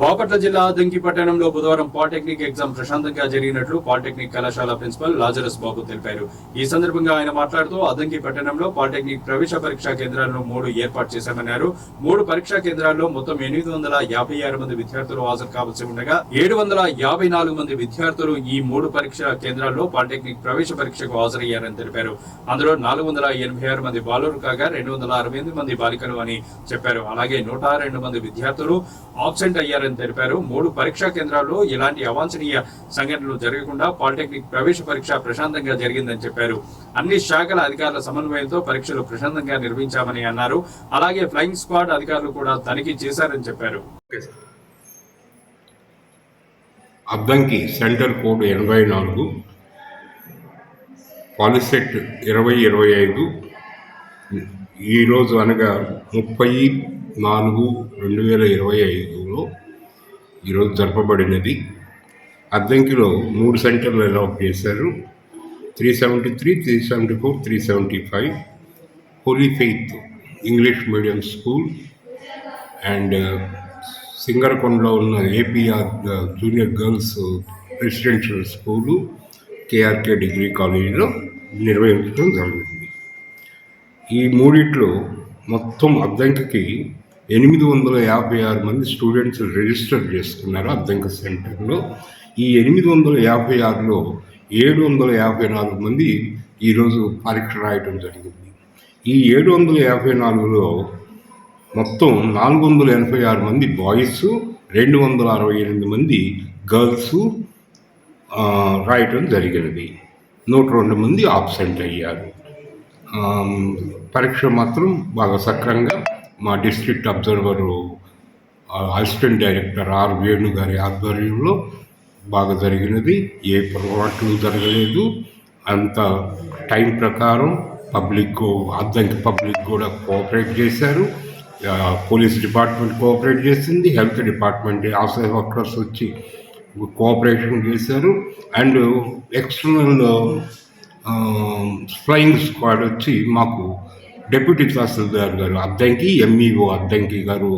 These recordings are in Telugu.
బాపట్ల జిల్లా దంకి పట్టణంలో బుధవారం పాలిటెక్నిక్ ఎగ్జామ్ ప్రశాంతంగా జరిగినట్లు పాలిటెక్నిక్ కళాశాల ప్రిన్సిపల్ లాజరస్ బాబు తెలిపారు. ఈ సందర్భంగా ఆయన మాట్లాడుతూ అదంకి పట్టణంలో పాలిటెక్నిక్ ప్రవేశ పరీక్షా కేంద్రాలను మూడు ఏర్పాటు చేశామన్నారు. మూడు పరీక్షా కేంద్రాల్లో మొత్తం ఎనిమిది వందల యాభై ఆరు మంది విద్యార్థులు హాజరు కావాల్సి ఉండగా ఏడు వందల యాభై నాలుగు మంది విద్యార్థులు ఈ మూడు పరీక్షా కేంద్రాల్లో పాలిటెక్నిక్ ప్రవేశ పరీక్షకు హాజరయ్యారని తెలిపారు. అందులో నాలుగు వందల ఎనభై ఆరు మంది బాలురు కాగా రెండు వందల అరవై ఎనిమిది మంది బాలికలు అని చెప్పారు. అలాగే నూట రెండు మంది విద్యార్థులు ఆబ్సెంట్ అయ్యారు చేశారని తెలిపారు. మూడు పరీక్షా కేంద్రాల్లో ఇలాంటి అవాంఛనీయ సంఘటనలు జరగకుండా పాలిటెక్నిక్ ప్రవేశ పరీక్ష ప్రశాంతంగా జరిగిందని చెప్పారు. అన్ని శాఖల అధికారుల సమన్వయంతో పరీక్షలు ప్రశాంతంగా నిర్వహించామని అన్నారు. అలాగే ఫ్లయింగ్ స్క్వాడ్ అధికారులు కూడా తనిఖీ చేశారని చెప్పారు. అద్దంకి సెంటర్ కోడ్ ఎనభై నాలుగు పాలిసెట్ ఇరవై ఇరవై ఐదు ఈరోజు అనగా ముప్పై నాలుగు రెండు వేల ఇరవై ఐదులో ఈరోజు జరపబడినది. అద్దంకిలో మూడు సెంటర్లు అలాట్ చేశారు. Three seventy three three seventy four three seventy five. Holy faith English medium school and uh, సింగరకొండలో ఉన్న APR uh, junior girls residential school KRK degree కాలేజీలో నిర్వహించడం జరిగింది. ఈ మూడిట్లో మొత్తం అద్దంకికి ఎనిమిది వందల యాభై ఆరు మంది స్టూడెంట్స్ రిజిస్టర్ చేసుకున్నారు అద్దంక సెంటర్లో. ఈ ఎనిమిది వందల యాభై ఆరులో ఏడు వందల యాభై నాలుగు మంది ఈరోజు పరీక్ష రాయటం జరిగింది. ఈ ఏడు వందల యాభై నాలుగులో మొత్తం నాలుగు వందల ఎనభై ఆరు మంది బాయ్స్ రెండు వందల అరవై ఎనిమిది మంది గర్ల్స్ రాయటం జరిగినది. నూట రెండు మంది ఆబ్సెంట్ అయ్యారు. పరీక్ష మాత్రం బాగా సక్రంగా మా district observer assistant director R Venu గారి ఆధ్వర్యంలో బాగా జరిగినది. ఏ పొరపాట్లు జరగలేదు. అంత టైం ప్రకారం పబ్లిక్ అద్దంకి పబ్లిక్ కూడా కోఆపరేట్ చేశారు. పోలీస్ డిపార్ట్మెంట్ కోఆపరేట్ చేసింది. హెల్త్ డిపార్ట్మెంట్ ఆశా వర్కర్స్ వచ్చి కోఆపరేషన్ చేశారు. అండ్ ఎక్స్టర్నల్ ఫ్లయింగ్ స్క్వాడ్ వచ్చి మాకు డెప్యూటీ తహసీల్దార్ గారు అద్దంకి ఎంఈఓ అద్దంకి గారు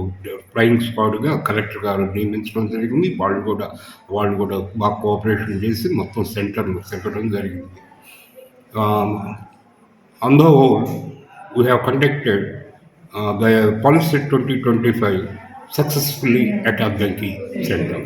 ఫ్లయింగ్ స్క్వాడ్గా కలెక్టర్ గారు నియమించడం జరిగింది. వాళ్ళు కూడా వాళ్ళు కూడా బాగా కోఆపరేషన్ చేసి మొత్తం సెంటర్ను తిరగడం జరిగింది. అందో the we have conducted the policy twenty twenty five successfully at Addanki centre.